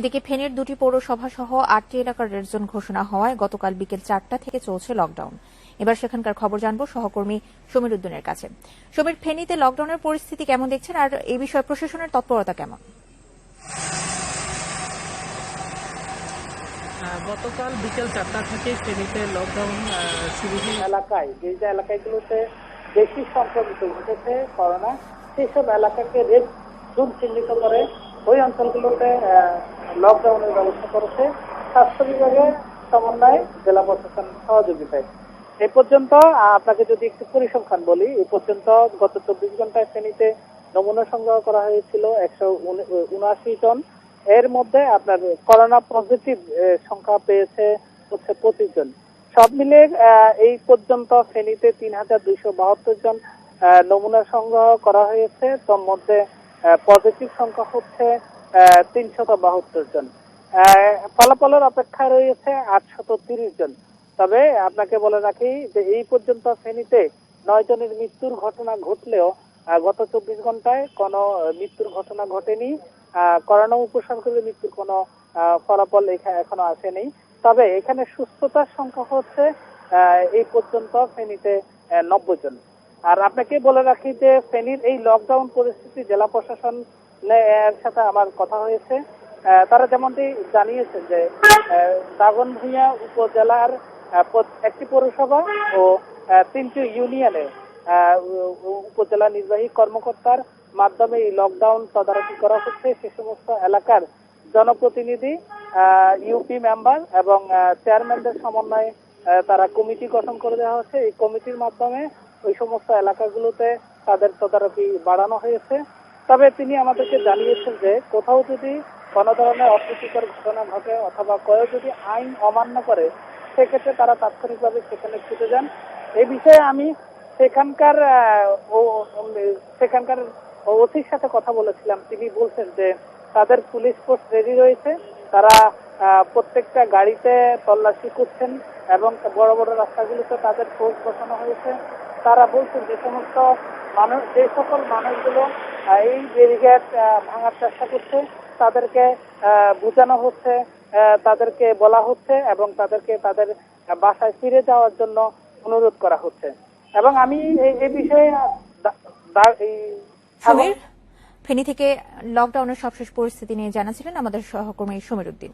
এদিকে ফেনীর দুটি পৌরসভা সহ আটটি এলাকার রেড জোন ঘোষণা হওয়ায় গতকাল বিকেল চারটা থেকে চলছে লকডাউন। এবার সেখানকার খবর জানব সহকর্মী সমীর উদ্দিনের কাছে। সমীর ফেনীতে লকডাউনের পরিস্থিতি কেমন দেখছেন? আর এই বিষয়ে প্রশাসনের তৎপরতা কেমন? আহ, গতকাল বিকেল চারটা থেকে ফেনীতে লকডাউন শুরু হয় এলাকায় যে যে এলাকাগুলোতে বেশি সংক্রমিত ঘটেছে করোনা সেই সব এলাকাকে রেড জোন চিহ্নিত করে ওই অঞ্চলগুলোতে আহ, লকডাউনের ব্যবস্থা করেছে। স্বাস্থ্য বিভাগের সমন্বয়ে জেলা প্রশাসন সহযোগিতায় এ পর্যন্ত আপনাকে যদি একটু পরিসংখ্যান বলি, এ পর্যন্ত গত চব্বিশ ঘন্টায় শ্রেণীতে নমুনা সংগ্রহ করা হয়েছিল একশো উনআশি জন। এর মধ্যে আপনার করোনা পজিটিভ সংখ্যা পেয়েছে হচ্ছে পঁচিশ জন। সব মিলে এই পর্যন্ত শ্রেণীতে তিন হাজার দুইশো বাহাত্তর জন নমুনা সংগ্রহ করা হয়েছে। তার মধ্যে পজিটিভ সংখ্যা হচ্ছে তিনশত বাহাত্তর জন। ফলাফলের অপেক্ষায় রয়েছে আটশত তিরিশ জন। তবে আপনাকে বলে রাখি যে এই পর্যন্ত শ্রেণীতে নয় জনের মৃত্যুর ঘটনা ঘটলেও গত চব্বিশ ঘন্টায় কোনো মৃত্যুর ঘটনা ঘটেনি। করোনা উপসর্গের মৃত্যুর কোনো ফলাফল এখা- এখনও আসেনি। তবে এখানে সুস্থতার সংখ্যা হচ্ছে এই পর্যন্ত ফেনীতে নব্বই জন। আর আপনাকে বলে রাখি যে ফেনীর এই লকডাউন পরিস্থিতি জেলা প্রশাসন এর সাথে আমার কথা হয়েছে। তারা যেমনটি জানিয়েছেন যে দাগনভূঞা উপজেলার একটি পৌরসভা ও তিনটি ইউনিয়নে উপজেলা নির্বাহী কর্মকর্তার মাধ্যমে এই লকডাউন তদারকি করা হচ্ছে। সে সমস্ত এলাকার জনপ্রতিনিধি ইউপি মেম্বার এবং চেয়ারম্যানদের সমন্বয়ে তারা কমিটি গঠন করে দেওয়া হচ্ছে। এই কমিটির মাধ্যমে ওই সমস্ত এলাকাগুলোতে তাদের তদারকি বাড়ানো হয়েছে। তবে তিনি আমাদেরকে জানিয়েছেন যে কোথাও যদি কোনো ধরনের অপ্রীতিকর ঘটনা ঘটে অথবা কেউ যদি আইন অমান্য করে, সেক্ষেত্রে তারা তাৎক্ষণিকভাবে সেখানে ছুটে যান। এই বিষয়ে আমি সেখানকার সেখানকার ওসির সাথে কথা বলেছিলাম। তিনি বলছেন যে তাদের পুলিশ ফোর্স রেডি রয়েছে। তারা প্রত্যেকটা গাড়িতে তল্লাশি করছেন এবং বড় বড় রাস্তাগুলোতে তাদের ফোর্স বসানো হয়েছে। তারা বলছেন যে সমস্ত মানুষ, যে সকল মানুষগুলো এই ব্যারিকেড ভাঙার চেষ্টা করছে। তাদেরকে বোঝানো হচ্ছে তাদেরকে বলা হচ্ছে এবং তাদেরকে তাদের বাসায় ফিরে যাওয়ার জন্য অনুরোধ করা হচ্ছে। এবং আমি এই বিষয়ে ফেনী থেকে লকডাউনের সবশেষ পরিস্থিতি নিয়ে জানাছিলেন আমাদের সহকর্মী সমীর উদ্দিন।